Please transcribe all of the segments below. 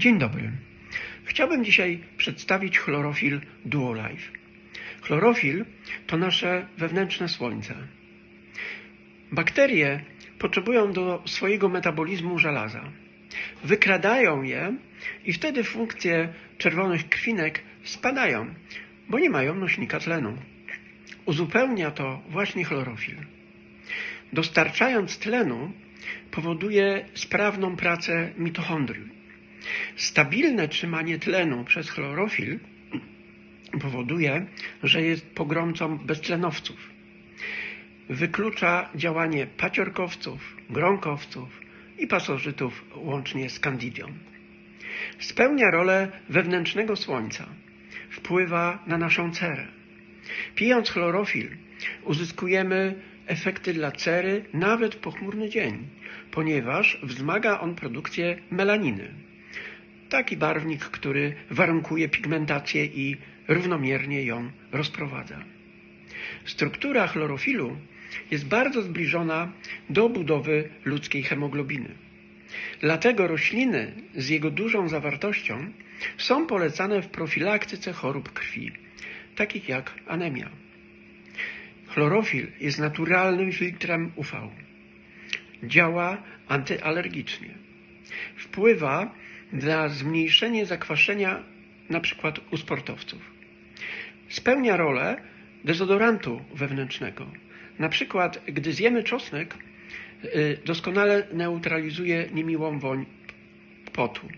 Dzień dobry. Chciałbym dzisiaj przedstawić chlorofil Duolife. Chlorofil to nasze wewnętrzne słońce. Bakterie potrzebują do swojego metabolizmu żelaza. Wykradają je i wtedy funkcje czerwonych krwinek spadają, bo nie mają nośnika tlenu. Uzupełnia to właśnie chlorofil. Dostarczając tlenu, powoduje sprawną pracę mitochondrii. Stabilne trzymanie tlenu przez chlorofil powoduje, że jest pogromcą beztlenowców. Wyklucza działanie paciorkowców, gronkowców i pasożytów łącznie z candidią. Spełnia rolę wewnętrznego słońca. Wpływa na naszą cerę. Pijąc chlorofil uzyskujemy efekty dla cery nawet w pochmurny dzień, ponieważ wzmaga on produkcję melaniny. Taki barwnik, który warunkuje pigmentację i równomiernie ją rozprowadza. Struktura chlorofilu jest bardzo zbliżona do budowy ludzkiej hemoglobiny. Dlatego rośliny z jego dużą zawartością są polecane w profilaktyce chorób krwi, takich jak anemia. Chlorofil jest naturalnym filtrem UV. Działa antyalergicznie. Wpływa na zmniejszenie zakwaszenia np. u sportowców. Spełnia rolę dezodorantu wewnętrznego. Na przykład, gdy zjemy czosnek, y, doskonale neutralizuje niemiłą woń potu.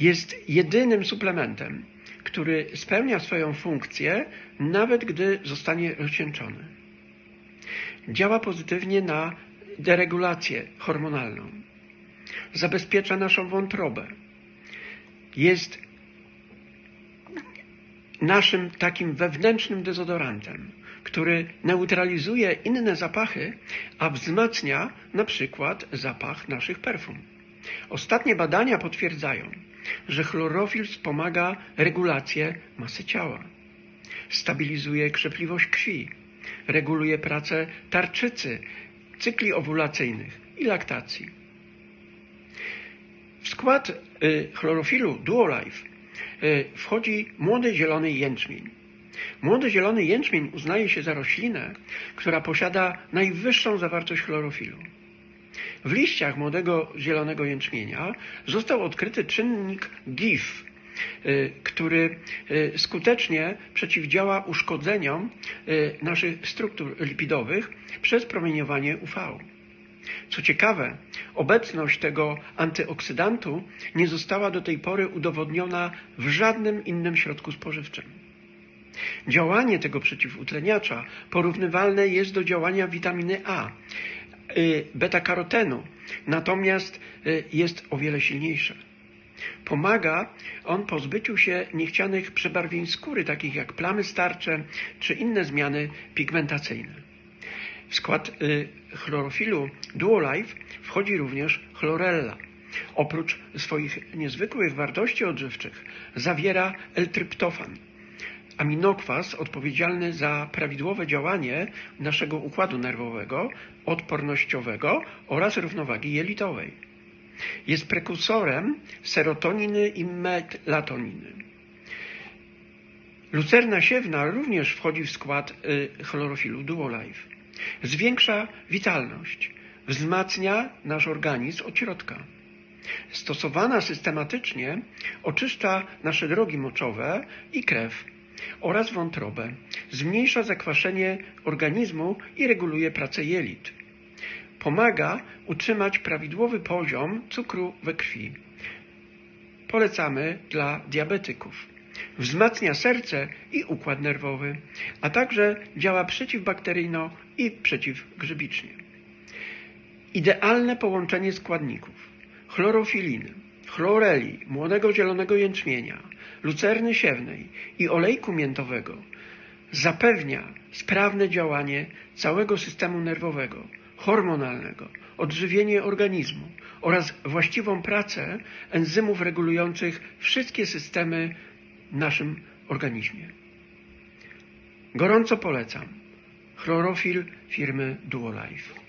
Jest jedynym suplementem, który spełnia swoją funkcję, nawet gdy zostanie rozcieńczony. Działa pozytywnie na deregulację hormonalną. Zabezpiecza naszą wątrobę. Jest naszym takim wewnętrznym dezodorantem, który neutralizuje inne zapachy, a wzmacnia na przykład zapach naszych perfum. Ostatnie badania potwierdzają, że chlorofil wspomaga regulację masy ciała, stabilizuje krzepliwość krwi, reguluje pracę tarczycy, cykli owulacyjnych i laktacji. W skład y, chlorofilu Duolife y, wchodzi młody zielony jęczmień. Młody zielony jęczmień uznaje się za roślinę, która posiada najwyższą zawartość chlorofilu. W liściach młodego zielonego jęczmienia został odkryty czynnik GIF, y, który skutecznie przeciwdziała uszkodzeniom naszych struktur lipidowych przez promieniowanie UV. Co ciekawe, obecność tego antyoksydantu nie została do tej pory udowodniona w żadnym innym środku spożywczym. Działanie tego przeciwutleniacza porównywalne jest do działania witaminy A, Y, beta-karotenu, natomiast y, jest o wiele silniejsze. Pomaga on pozbyciu się niechcianych przebarwień skóry, takich jak plamy starcze czy inne zmiany pigmentacyjne. W skład y, chlorofilu Duolife wchodzi również chlorella. Oprócz swoich niezwykłych wartości odżywczych zawiera L-tryptofan, aminokwas odpowiedzialny za prawidłowe działanie naszego układu nerwowego, odpornościowego oraz równowagi jelitowej. Jest prekursorem serotoniny i melatoniny. Lucerna siewna również wchodzi w skład y, chlorofilu Duolife. Zwiększa witalność, wzmacnia nasz organizm od środka. Stosowana systematycznie oczyszcza nasze drogi moczowe i krew oraz wątrobę. Zmniejsza zakwaszenie organizmu i reguluje pracę jelit. Pomaga utrzymać prawidłowy poziom cukru we krwi. Polecamy dla diabetyków. Wzmacnia serce i układ nerwowy, a także działa przeciwbakteryjno i przeciwgrzybicznie. Idealne połączenie składników chlorofiliny, chloreli, młodego zielonego jęczmienia, lucerny siewnej i olejku miętowego zapewnia sprawne działanie całego systemu nerwowego, hormonalnego, odżywienie organizmu oraz właściwą pracę enzymów regulujących wszystkie systemy naszym organizmie. Gorąco polecam chlorofil firmy Duolife.